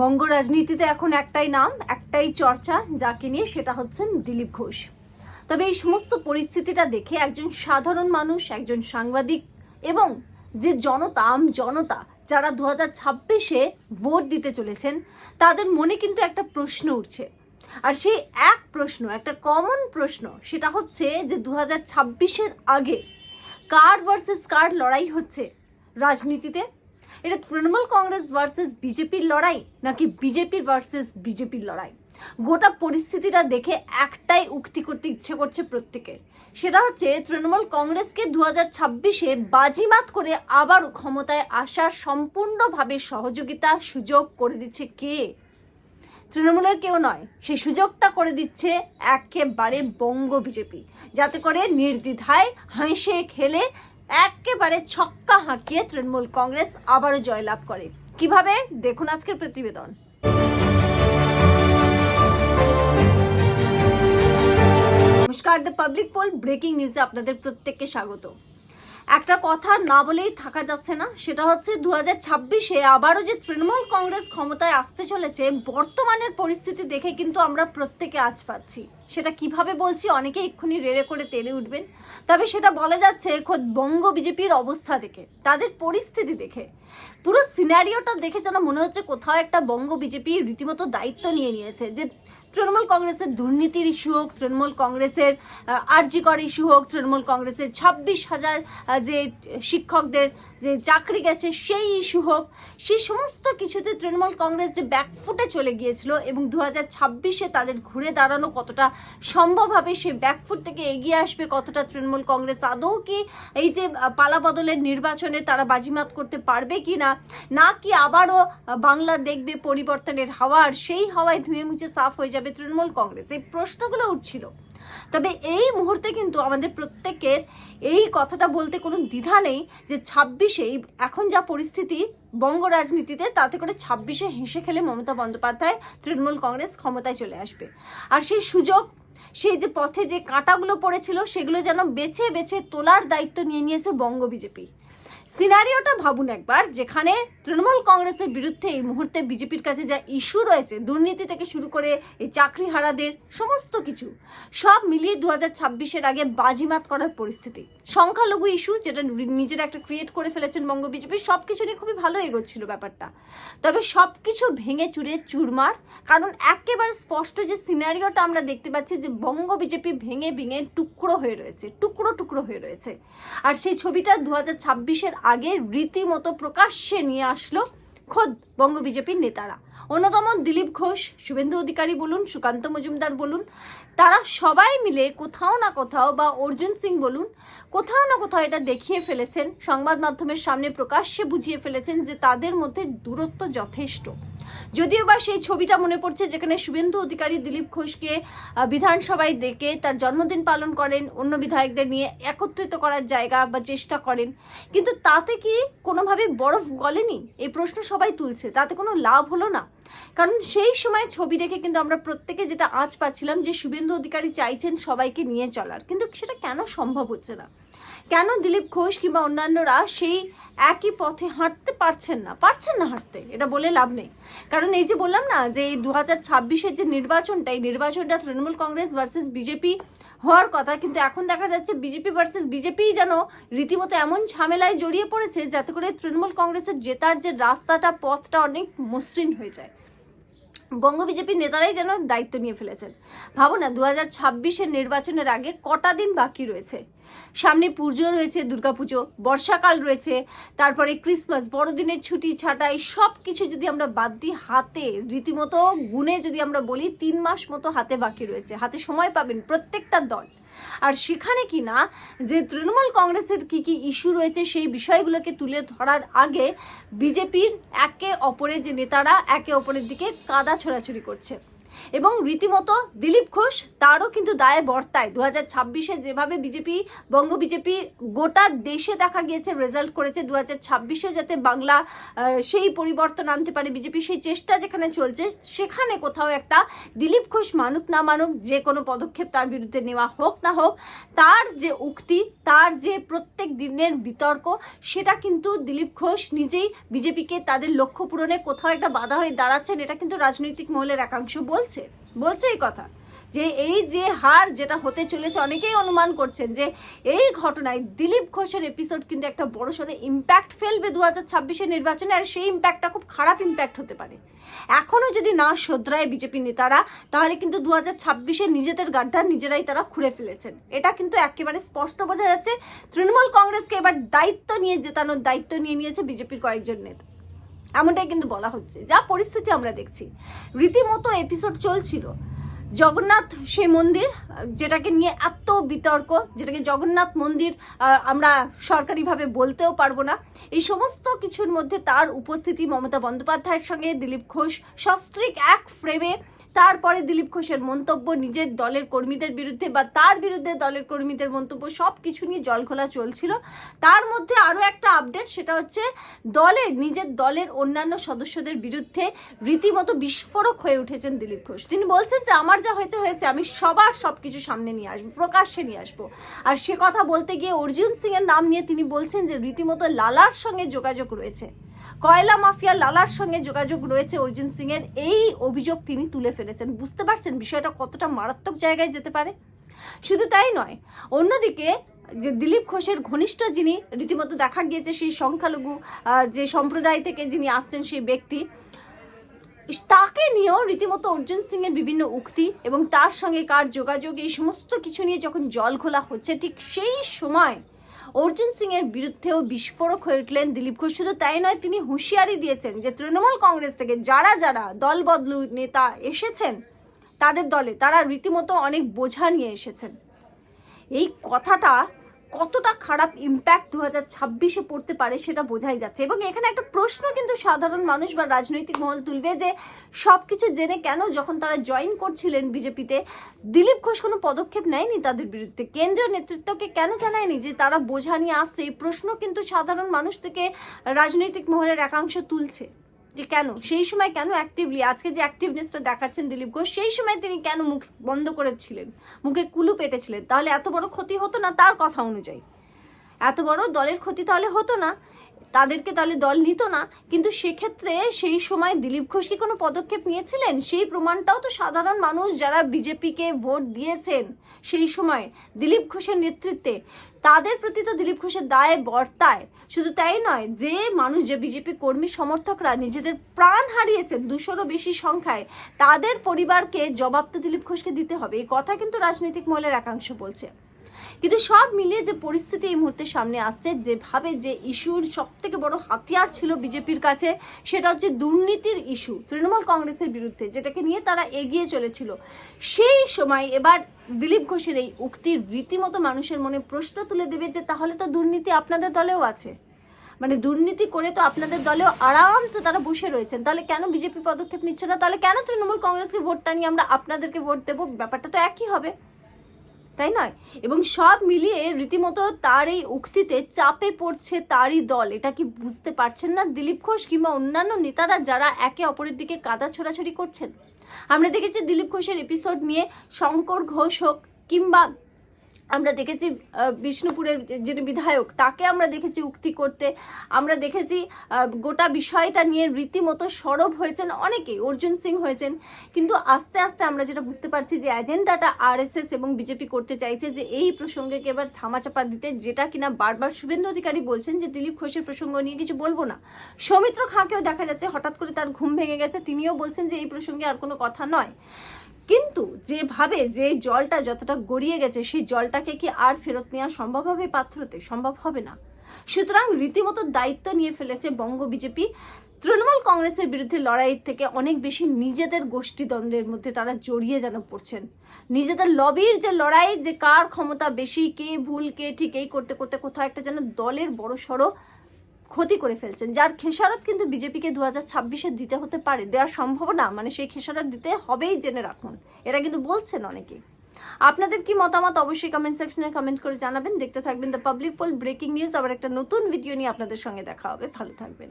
বঙ্গ রাজনীতিতে এখন একটাই নাম, একটাই চর্চা যাকে নিয়ে সেটা হচ্ছেন দিলীপ ঘোষ। তবে এই সমস্ত পরিস্থিতিটা দেখে একজন সাধারণ মানুষ, একজন সাংবাদিক এবং যে জনতা, আম জনতা যারা দু হাজার ছাব্বিশে ভোট দিতে চলেছেন, তাদের মনে কিন্তু একটা প্রশ্ন উঠছে। আর সেই এক প্রশ্ন, একটা কমন প্রশ্ন, সেটা হচ্ছে যে দু হাজার ছাব্বিশের আগে কার ভার্সেস কার লড়াই হচ্ছে রাজনীতিতে? এটা তৃণমূল কংগ্রেস ভার্সেস বিজেপির লড়াই নাকি বিজেপির ভার্সেস বিজেপির লড়াই? গোটা পরিস্থিতিটা দেখে একটাই উক্তি করতে ইচ্ছে করছে প্রত্যেকের। সেটা হচ্ছে তৃণমূল কংগ্রেসকে দু হাজার ছাব্বিশে বাজিমাত করে আবার ক্ষমতায় আসার সম্পূর্ণভাবে সহযোগিতা সুযোগ করে দিচ্ছে কে? তৃণমূলের কেউ নয় সেই সুযোগটা করে দিচ্ছে একেবারে বঙ্গ বিজেপি। যাতে করে নির্দ্বিধায় হেসে খেলে একেবারে ছক্কা হাঁকিয়ে তৃণমূল কংগ্রেস আবারও জয়লাভ করে। কীভাবে? দেখুন আজকের প্রতিবেদন। নমস্কার, দ্য পাবলিক পোল ব্রেকিং নিউজে আপনাদের প্রত্যেককে স্বাগত। একটা কথা না বলেই থাকা যাচ্ছে না, সেটা হচ্ছে দু হাজার ছাব্বিশে আবারও যে তৃণমূল কংগ্রেস ক্ষমতায় আসতে চলেছে, বর্তমানের পরিস্থিতি দেখে কিন্তু আমরা প্রত্যেকে আজ পাচ্ছি। সেটা কীভাবে বলছি অনেকে এক্ষুনি রেড়ে করে তেড়ে উঠবেন। তবে সেটা বলা যাচ্ছে খোদ বঙ্গ বিজেপির অবস্থা দেখে, তাদের পরিস্থিতি দেখে। পুরো সিনারিওটা দেখে যেন মনে হচ্ছে কোথাও একটা বঙ্গ বিজেপি রীতিমতো দায়িত্ব নিয়ে নিয়েছে, যে তৃণমূল কংগ্রেসের দুর্নীতির ইস্যু হোক, তৃণমূল কংগ্রেসের আর্জিকর ইস্যু হোক, তৃণমূল কংগ্রেসের ছাব্বিশ হাজার যে শিক্ষকদের যে চাকরি গেছে সেই ইস্যু হোক সেই সমস্ত কিছুতে তৃণমূল কংগ্রেস যে ব্যাকফুটে চলে গিয়েছিল এবং দু হাজার ছাব্বিশে তাদের ঘুরে দাঁড়ানো কতটা সম্ভব হবে সেই ব্যাকফুট থেকে এগিয়ে আসবে কতটা তৃণমূল কংগ্রেস আদৌ কি এই যে আহ, পালা বদলের নির্বাচনে তারা বাজিমাত করতে পারবে কি না না কি আবারও বাংলা দেখবে পরিবর্তনের হাওয়ার সেই হাওয়ায় ধুয়ে মুছে সাফ হয়ে যাবে তৃণমূল কংগ্রেস? এই প্রশ্নগুলো উঠছিল। তবে এই মুহূর্তে কিন্তু আমাদের প্রত্যেকের এই কথাটা বলতে কোনো দ্বিধা নেই যে ছাব্বিশে এখন যা পরিস্থিতি বঙ্গ রাজনীতিতে, তাতে করে ছাব্বিশে হেসে খেলে মমতা বন্দ্যোপাধ্যায় তৃণমূল কংগ্রেস ক্ষমতায় চলে আসবে। আর সেই সুযোগ, সেই যে পথে যে কাঁটাগুলো পড়েছিল, সেগুলো যেন বেছে বেছে তোলার দায়িত্ব নিয়ে নিয়েছে বঙ্গ বিজেপি। সিনারিওটা ভাবুন একবার, যেখানে তৃণমূল কংগ্রেসের বিরুদ্ধে এই মুহূর্তে বিজেপির কাছে যা ইস্যু রয়েছে, দুর্নীতি থেকে শুরু করে এই চাকরি হারাদের সমস্ত কিছু, সব মিলিয়ে দু হাজার ছাব্বিশের আগে বাজিমাত করার পরিস্থিতি। সংখ্যালঘু ইস্যু, যেটা নিজের একটা ক্রিয়েট করে ফেলেছেন বঙ্গ বিজেপি সব কিছু নিয়ে খুবই ভালো এগোচ্ছিল ব্যাপারটা। তবে সব কিছু ভেঙে চুরে চুরমার, কারণ একেবারে স্পষ্ট যে সিনারিওটা আমরা দেখতে পাচ্ছি যে বঙ্গ বিজেপি ভেঙে ভেঙে টুকরো হয়ে রয়েছে, টুকরো টুকরো হয়ে রয়েছে। আর সেই ছবিটা দু হাজার ছাব্বিশের আগে রীতিমতো প্রকাশ্যে নিয়ে আসলো খোদ বঙ্গ বিজেপির নেতারা। অন্যতম দিলীপ ঘোষ, শুভেন্দু অধিকারী বলুন, সুকান্ত মজুমদার বলুন, তারা সবাই মিলে কোথাও না কোথাও বা অর্জুন সিং বলুন, কোথাও না কোথাও এটা দেখিয়ে ফেলেছেন। সংবাদ মাধ্যমের সামনে প্রকাশ্যে বুঝিয়ে ফেলেছেন যে তাদের মধ্যে দূরত্ব যথেষ্ট। যদিও বা সেই ছবিটা মনে পড়ছে যেখানে শুভেন্দু অধিকারী দিলীপ ঘোষকে বিধানসভায় ডেকে তার জন্মদিন পালন করেন, অন্য বিধায়কদের নিয়ে একত্রিত করার জায়গা বা চেষ্টা করেন। কিন্তু তাতে কি কোনোভাবে বরফ গলেনি? এই প্রশ্ন সবাই তুলছে। তাতে কোনো লাভ হলো না। কারণ সেই সময় ছবি দেখে কিন্তু আমরা প্রত্যেকে যেটা আজ পাচ্ছিলাম যে শুভেন্দু অধিকারী চাইছেন সবাইকে নিয়ে চলার। কিন্তু সেটা কেন সম্ভব হচ্ছে না? কেন দিলীপ ঘোষ কিংবা অন্যান্যরা সেই একই পথে হাঁটতে পারছেন না? পারছেন না হাঁটতে, এটা বলে লাভ নেই। কারণ এই যে বললাম না যে এই দু হাজার ছাব্বিশের যে নির্বাচনটা, এই নির্বাচনটা তৃণমূল কংগ্রেস ভার্সেস বিজেপি হওয়ার কথা, কিন্তু এখন দেখা যাচ্ছে বিজেপি ভার্সেস বিজেপি যেন রীতিমতো এমন ঝামেলায় জড়িয়ে পড়েছে যাতে করে তৃণমূল কংগ্রেসের জেতার যে রাস্তাটা, পথটা অনেক মসৃণ হয়ে যায়। বঙ্গ বিজেপির নেতারাই যেন দায়িত্ব নিয়ে ফেলেছেন। ভাবো না দু হাজার নির্বাচনের আগে কটা দিন বাকি রয়েছে? সামনে পুজো রয়েছে, দুর্গাপুজো, বর্ষাকাল রয়েছে, তারপরে ক্রিসমাস, বড়দিনের ছুটি, ছাটাই সব কিছু যদি আমরা বাদ দিই হাতে, রীতিমতো গুনে যদি আমরা বলি, তিন মাস মতো হাতে বাকি রয়েছে। হাতে সময় পাবেন প্রত্যেকটা দল। আর সেখানে কি না, যে তৃণমূল কংগ্রেসের কি কি ইস্যু রয়েছে, সেই বিষয়গুলোকে তুলে ধরার আগে বিজেপির একে অপরের যে নেতারা, একে অপরের দিকে কাদা ছোড়াছুড়ি করছে। এবং রীতিমতো দিলীপ ঘোষ তারও কিন্তু দায়ে বর্তায়। দু হাজার ছাব্বিশে যেভাবে বিজেপি, বঙ্গ বিজেপি গোটা দেশে দেখা গিয়েছে রেজাল্ট করেছে দু হাজার ছাব্বিশে যাতে বাংলা সেই পরিবর্তন আনতে পারে বিজেপি, সেই চেষ্টা যেখানে চলছে, সেখানে কোথাও একটা দিলীপ ঘোষ মানুক না মানুক, যে কোনো পদক্ষেপ তার বিরুদ্ধে নেওয়া হোক না হোক, তার যে উক্তি, তার যে প্রত্যেক দিনের বিতর্ক, সেটা কিন্তু দিলীপ ঘোষ নিজেই বিজেপিকে তাদের লক্ষ্য পূরণে কোথাও একটা বাধা হয়ে দাঁড়াচ্ছেন, এটা কিন্তু রাজনৈতিক মহলের একাংশ বলছে। বলছে এই কথা যে এই যে হার যেটা হতে চলেছে, অনেকেই অনুমান করছেন যে এই ঘটনায় দিলীপ ঘোষের এপিসোড কিন্তু একটা বড় সড়ো ইম্প্যাক্ট ফেলবে দু হাজার ছাব্বিশের নির্বাচনে, আর সেই ইম্প্যাক্টটা খুব খারাপ ইম্প্যাক্ট হতে পারে। এখনও যদি না শোধরায় বিজেপি নেতারা, তাহলে কিন্তু দু হাজার ছাব্বিশে নিজেদের গাড্ডা নিজেরাই তারা খুঁড়ে ফেলেছেন। এটা কিন্তু একেবারে স্পষ্ট বোঝা যাচ্ছে। তৃণমূল কংগ্রেসকে এবার দায়িত্ব নিয়ে জেতানোর দায়িত্ব নিয়ে নিয়েছে বিজেপির কয়েকজন নেতা। এমনটাই কিন্তু বলা হচ্ছে, যা পরিস্থিতি আমরা দেখছি। রীতিমতো এপিসোড চলছিল। জগন্নাথ সেই মন্দির, যেটাকে নিয়ে এত বিতর্ক, যেটাকে জগন্নাথ মন্দির আমরা সরকারিভাবে বলতেও পারব না। এই সমস্ত কিছুর মধ্যে তার উপস্থিতি মমতা বন্দ্যোপাধ্যায়ের সঙ্গে, দিলীপ ঘোষ, সস্ত্রিক এক ফ্রেমে তারপরে দিলীপ ঘোষের মন্তব্য, নিজের দলের কর্মীদের বিরুদ্ধে বা তার বিরুদ্ধে দলের কর্মীদের মন্তব্য সব কিছু নিয়ে জলঘোলা চলছিল। তার মধ্যে আরও একটা আপডেট সেটা হচ্ছে দলের, নিজের দলের অন্যান্য সদস্যদের বিরুদ্ধে রীতিমতো বিস্ফোরক হয়ে উঠেছেন দিলীপ ঘোষ। তিনি বলছেন যে, আমার যা হয়েছে হয়েছে। আমি সবার সব কিছু সামনে নিয়ে আসব, প্রকাশ্যে নিয়ে আসব। আর সে কথা বলতে গিয়ে অর্জুন সিং এর নাম নিয়ে তিনি বলছেন যে, রীতিমতো লালার সঙ্গে যোগাযোগ রয়েছে। কয়লা মাফিয়া লালার সঙ্গে যোগাযোগ রয়েছে অর্জুন সিং এর এই অভিযোগ তিনি তুলে ফেলেছেন। বুঝতে পারছেন বিষয়টা কতটা মারাত্মক জায়গায় যেতে পারে? শুধু তাই নয়, অন্যদিকে যে দিলীপ ঘোষের ঘনিষ্ঠ যিনি, রীতিমতো দেখা গিয়েছে সেই সংখ্যালঘু যে সম্প্রদায় থেকে যিনি আসছেন সেই ব্যক্তি, তাকে নিয়েও রীতিমতো অর্জুন সিং এর বিভিন্ন উক্তি এবং তার সঙ্গে কার যোগাযোগ, এই সমস্ত কিছু নিয়ে যখন জল খোলা হচ্ছে, ঠিক সেই সময় অর্জুন সিং এর বিরুদ্ধেও বিস্ফোরক হয়ে উঠলেন দিলীপ ঘোষ। শুধু তাই নয়, তিনি হুঁশিয়ারি দিয়েছেন যে তৃণমূল কংগ্রেস থেকে যারা যারা দল বদলু নেতা এসেছেন, তাদের দলে তারা রীতিমতো অনেক বোঝা নিয়ে এসেছেন। এই কথাটা কতটা খারাপ ইম্প্যাক্ট দু হাজার ছাব্বিশে পড়তে পারে সেটা বোঝাই যাচ্ছে। এবং এখানে একটা প্রশ্ন কিন্তু সাধারণ মানুষ বা রাজনৈতিক মহল তুলবে যে, সবকিছু জেনে কেন যখন তারা জয়েন করছিলেন বিজেপিতে, দিলীপ ঘোষ কোনো পদক্ষেপ নেয়নি তাদের বিরুদ্ধে? কেন্দ্রীয় নেতৃত্বকে কেন জানায়নি যে তারা বোঝা নিয়ে আসছে? এই প্রশ্ন কিন্তু সাধারণ মানুষ থেকে রাজনৈতিক মহলের একাংশ তুলছে। যে কেন? সেই সময় কেন অ্যাক্টিভলি আজকে যে অ্যাক্টিভনেসটা দেখাচ্ছেন দিলীপ ঘোষ, সেই সময় তিনি কেন মুখ বন্ধ করেছিলেন? মুখে কুলু পেটেছিলেন? তাহলে এত বড় ক্ষতি হতো না? তার কথা অনুযায়ী। এত বড় দলের ক্ষতি তাহলে হতো না? তাদেরকে তাহলে দল নিত না, কিন্তু সেক্ষেত্রে সেই সময় দিলীপ ঘোষ কি কোনো পদক্ষেপ নিয়েছিলেন? সেই প্রমাণটাও তো সাধারণ মানুষ যারা বিজেপিকে ভোট দিয়েছেন সেই সময় দিলীপ ঘোষের নেতৃত্বে। তাদের প্রতি তো দিলীপ ঘোষের দায় বর্তায়। শুধু তাই নয়, যে মানুষ, যে বিজেপি কর্মী সমর্থকরা নিজেদের প্রাণ হারিয়েছেন দুশোরও বেশি সংখ্যায়, তাদের পরিবারকে জবাব তো দিলীপ ঘোষকে দিতে হবে। এই কথা কিন্তু রাজনৈতিক মহলের একাংশ বলছে। কিন্তু সব মিলিয়ে যে পরিস্থিতি এই মুহূর্তে সামনে আসছে, যেভাবে যে ইস্যুর সব থেকে বড় হাতিয়ার ছিল বিজেপির কাছে, সেটা হচ্ছে দুর্নীতির ইস্যু তৃণমূল কংগ্রেসের বিরুদ্ধে, যেটাকে নিয়ে তারা এগিয়ে চলেছিল। সেই সময় এবার দিলীপ ঘোষের এই উক্তির রীতিমতো মানুষের মনে প্রশ্ন তুলে দেবে যে, তাহলে তো দুর্নীতি আপনাদের দলেও আছে। মানে দুর্নীতি করে তো আপনাদের দলেও আরামসে তারা বসে রয়েছেন। তাহলে কেন বিজেপি পদক্ষেপ নিচ্ছে না? তাহলে কেন তৃণমূল কংগ্রেসকে ভোটটা নিয়ে আমরা আপনাদেরকে ভোট দেবো? ব্যাপারটা তো একই হবে। তাই নয়? এবং সব মিলিয়ে রীতিমতো তার এই উক্তিতে চাপে পড়ছে তারই দল। এটা কি বুঝতে পারছেন না দিলীপ ঘোষ কিংবা অন্যান্য নেতারা যারা একে অপরের দিকে কাদা ছোড়াছড়ি করছেন? আমরা দেখেছি দিলীপ ঘোষের এপিসোড নিয়ে শঙ্কর ঘোষ হোক কিংবা আমরা দেখেছি বিষ্ণুপুরের যিনি বিধায়ক, তাকে আমরা দেখেছি উক্তি করতে। আমরা দেখেছি গোটা বিষয়টা নিয়ে রীতিমতো সরব হয়েছেন অনেকেই, অর্জুন সিং হয়েছেন। কিন্তু আস্তে আস্তে আমরা যেটা বুঝতে পারছি যে এজেন্ডাটা আরএসএস এবং বিজেপি করতে চাইছে যে এই প্রসঙ্গে এবার থামাচাপা দিতে, যেটা কিনা বারবার শুভেন্দু অধিকারী বলছেন যে দিলীপ ঘোষের প্রসঙ্গ নিয়ে কিছু বলব না। সৌমিত্র খাঁকেও দেখা যাচ্ছে হঠাৎ করে তার ঘুম ভেঙে গেছে, তিনিও বলছেন যে এই প্রসঙ্গে আর কোনো কথা নয়। কিন্তু যেভাবে যে জলটা যতটা গড়িয়ে গেছে, সেই জলটাকে কি আর ফেরত নেওয়া সম্ভব হবে পাত্রতে সম্ভব হবে না। সুতরাং রীতিমতো দায়িত্ব নিয়ে ফেলেছে বঙ্গ বিজেপি। তৃণমূল কংগ্রেসের বিরুদ্ধে লড়াই থেকে অনেক বেশি নিজেদের গোষ্ঠীদ্বন্দ্বের মধ্যে তারা জড়িয়ে যেন পড়ছেন। নিজেদের লবির যে লড়াই, যে কার ক্ষমতা, বেশি কে ভুল, কে ঠিক, এই করতে করতে কোথাও একটা যেন দলের বড় সড়ো ক্ষতি করে ফেলছেন, যার খেসারত কিন্তু বিজেপিকে দু হাজার ছাব্বিশে দিতে হতে পারে, দেওয়ার সম্ভাবনা মানে সেই খেসারত দিতে হবেই জেনে রাখুন। এরা কিন্তু বলছেন অনেকে। আপনাদের কি মতামত অবশ্যই কমেন্ট সেকশনে কমেন্ট করে জানাবেন। দেখতে থাকবেন the public poll breaking news আবার একটা নতুন ভিডিও নিয়ে আপনাদের সঙ্গে দেখা হবে। ভালো থাকবেন।